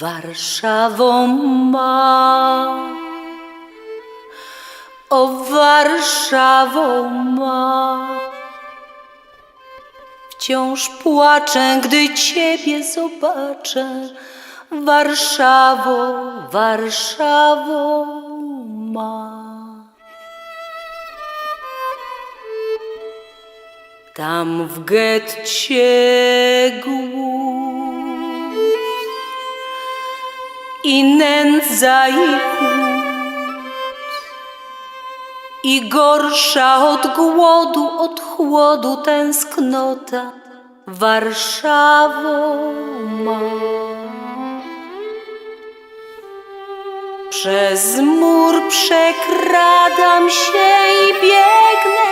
Warszawą ma. O Warszawą ma. Wciąż płaczę, gdy Ciebie zobaczę. Warszawo, Warszawo ma. Tam w getcie głód i nędza i chłód i gorsza od głodu, od chłodu tęsknota Warszawą ma. Przez mur przekradam się i biegnę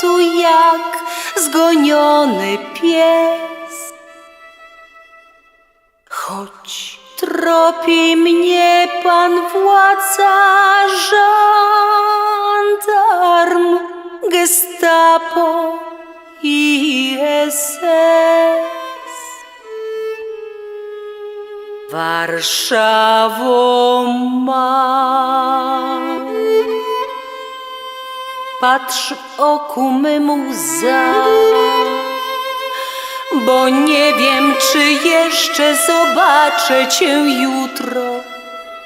tu jak zgoniony pies. Choć tropi mnie pan władca, żandarm, gestapo i SS. Warszawą ma. Patrz oku memu łza, bo nie wiem, czy jeszcze zobaczę cię jutro.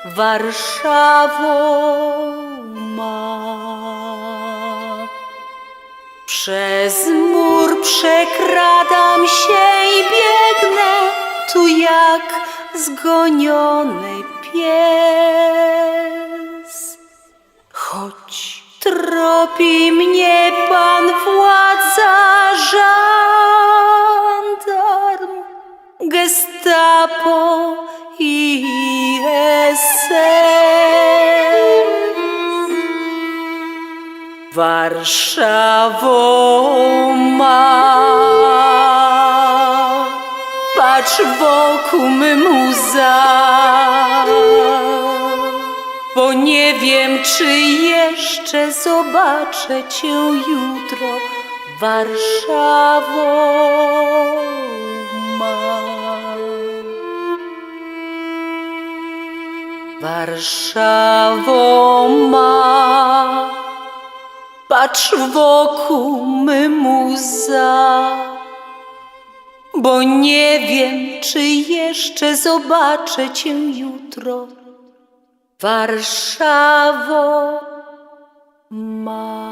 Warszawą ma. Przez mur przekradam się i biegnę tu jak zgoniony pies. Choć tropi mnie pan władza, Warszawą ma. Patrz wokół mym łza, bo nie wiem, czy jeszcze zobaczę cię jutro. Warszawą ma. Warszawą ma. Patrz wokół mym łza, bo nie wiem, czy jeszcze zobaczę cię jutro. Warszawo ma.